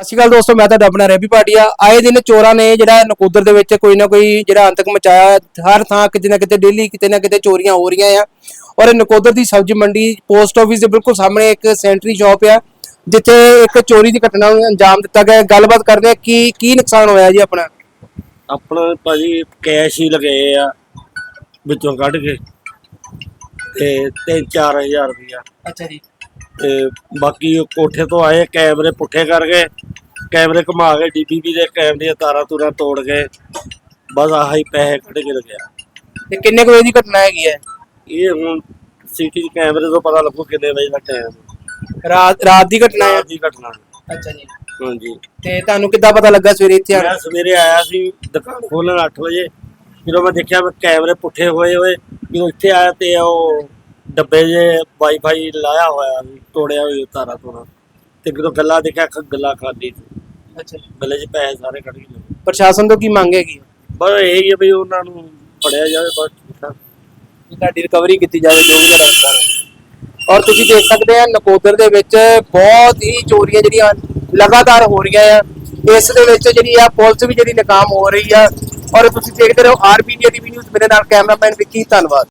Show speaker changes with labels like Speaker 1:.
Speaker 1: ਸਤਿ ਸ਼੍ਰੀ ਅਕਾਲ ਦੋਸਤੋ ਮੈਂ ਤੁਹਾਡਾ ਆਪਣਾ ਰੈਬੀ ਪਾਟਿਆ। ਆਏ ਦਿਨ ਚੋਰਾਂ ਨੇ ਜਿਹੜਾ ਨਕੋਦਰ ਦੇ ਵਿੱਚ ਕੋਈ ਨਾ ਕੋਈ ਜਿਹੜਾ ਅੰਤਕ ਮਚਾਇਆ ਹਰ ਥਾਂ ਕਿਤੇ ਨਾ ਕਿਤੇ ਡੇਲੀ ਕਿਤੇ ਨਾ ਕਿਤੇ ਚੋਰੀਆਂ ਹੋ ਰਹੀਆਂ ਆ। ਔਰ ਇਹ ਨਕੋਦਰ ਦੀ ਸਬਜ਼ੀ ਮੰਡੀ ਪੋਸਟ ਆਫਿਸ ਦੇ ਬਿਲਕੁਲ ਸਾਹਮਣੇ ਇੱਕ ਸੈਂਟਰੀ ਸ਼ਾਪ ਆ ਜਿੱਥੇ ਇੱਕ ਚੋਰੀ ਦੀ ਘਟਨਾ ਨੂੰ ਅੰਜਾਮ ਦਿੱਤਾ ਗਿਆ। ਗੱਲਬਾਤ ਕਰਦੇ ਆ ਕੀ ਕੀ ਨੁਕਸਾਨ ਹੋਇਆ ਜੀ ਆਪਣਾ?
Speaker 2: ਆਪਣਾ ਭਾਜੀ ਕੈਸ਼ ਹੀ ਲਗਾਏ ਆ ਵਿੱਚੋਂ ਕੱਢ ਕੇ। ਤੇ 3-4000 ਰੁਪਇਆ।
Speaker 1: ਅੱਛਾ ਜੀ।
Speaker 2: ਤੇ ਬਾਕੀ ਉਹ ਕੋਠੇ ਤੋਂ ਆਏ ਕੈਮਰੇ ਪੁੱਠੇ ਕਰਕੇ ਕੈਮਰੇ ਘੁਮਾ ਕੇ ਡੀਪੀਪੀ ਦੇ ਕੈਮਰੇ ਤਾਰਾਂ ਤੂਰਾਂ ਤੋੜ ਕੇ ਬਸ ਆਹੀ ਪੈਸੇ ਕੱਢ ਕੇ ਲਗਿਆ
Speaker 1: ਤੇ ਕਿੰਨੇ ਕੁ ਵਜੇ ਦੀ ਘਟਨਾ ਹੈਗੀ ਹੈ?
Speaker 2: ਇਹ ਹੁਣ ਸੀਟੀ ਕੈਮਰੇ ਤੋਂ ਪਤਾ ਲੱਗੂ ਕਿੰਨੇ ਵਜੇ ਦਾ ਟਾਈਮ
Speaker 1: ਰਾਤ ਰਾਤ ਦੀ ਘਟਨਾ ਹੈ?
Speaker 2: ਦੀ ਘਟਨਾ
Speaker 1: ਅੱਛਾ ਜੀ।
Speaker 2: ਹਾਂਜੀ।
Speaker 1: ਤੇ ਤੁਹਾਨੂੰ ਕਿੱਦਾਂ ਪਤਾ ਲੱਗਾ ਸਵੇਰੇ ਇੱਥੇ
Speaker 2: ਮੈਂ ਸਵੇਰੇ ਆਇਆ ਸੀ ਦੁਕਾਨ ਖੋਲਣ 8 ਵਜੇ। ਜਦੋਂ ਮੈਂ ਦੇਖਿਆ ਮੈਂ ਕੈਮਰੇ ਪੁੱਠੇ ਹੋਏ ਹੋਏ ਜਦੋਂ ਇੱਥੇ ਆਇਆ ਤੇ ਉਹ ਡੱਬੇ ਜੇ ਵਾਈਫਾਈ ਲਾਇਆ ਹੋਇਆ ਸੀ ਤੋੜਿਆ ਹੋਇਆ ਤਾਰਾ ਤੋੜਾ ਤੇ ਜਦੋਂ ਗੱਲਾਂ ਦੇਖਿਆ ਗੱਲਾਂ ਖਾਦੀ
Speaker 1: ਅੱਛਾ
Speaker 2: ਗੱਲੇ 'ਚ ਪੈਸੇ ਸਾਰੇ ਕੱਢ ਕੇ ਲਏ
Speaker 1: ਪ੍ਰਸ਼ਾਸਨ ਤੋਂ ਕੀ ਮੰਗ ਹੈਗੀ
Speaker 2: ਬਸ ਇਹ ਹੀ ਹੈ ਵੀ ਉਹਨਾਂ ਨੂੰ ਫੜਿਆ ਜਾਵੇ ਬਸ ਠੀਕ ਠਾਕ
Speaker 1: ਤੁਹਾਡੀ ਰਿਕਵਰੀ ਕੀਤੀ ਜਾਵੇ ਜੋ ਵੀ ਤੁਹਾਡਾ ਹੈ ਔਰ ਤੁਸੀਂ ਦੇਖ ਸਕਦੇ ਆ ਨਕੋਦਰ ਦੇ ਵਿੱਚ ਬਹੁਤ ਹੀ ਚੋਰੀਆਂ ਜਿਹੜੀਆਂ ਲਗਾਤਾਰ ਹੋ ਰਹੀਆਂ ਆ। ਇਸ ਦੇ ਵਿੱਚ ਜਿਹੜੀ ਆ ਪੁਲਿਸ ਵੀ ਜਿਹੜੀ ਨਾਕਾਮ ਹੋ ਰਹੀ ਆ। ਔਰ ਤੁਸੀਂ ਦੇਖਦੇ ਰਹੋ ਆਰਪੀਜੀ ਟੀਵੀ ਨਿਊਜ਼ ਮੇਰੇ ਨਾਲ ਕੈਮਰਾਮੈਨ ਵਿੱਕੀ ਧੰਨਵਾਦ।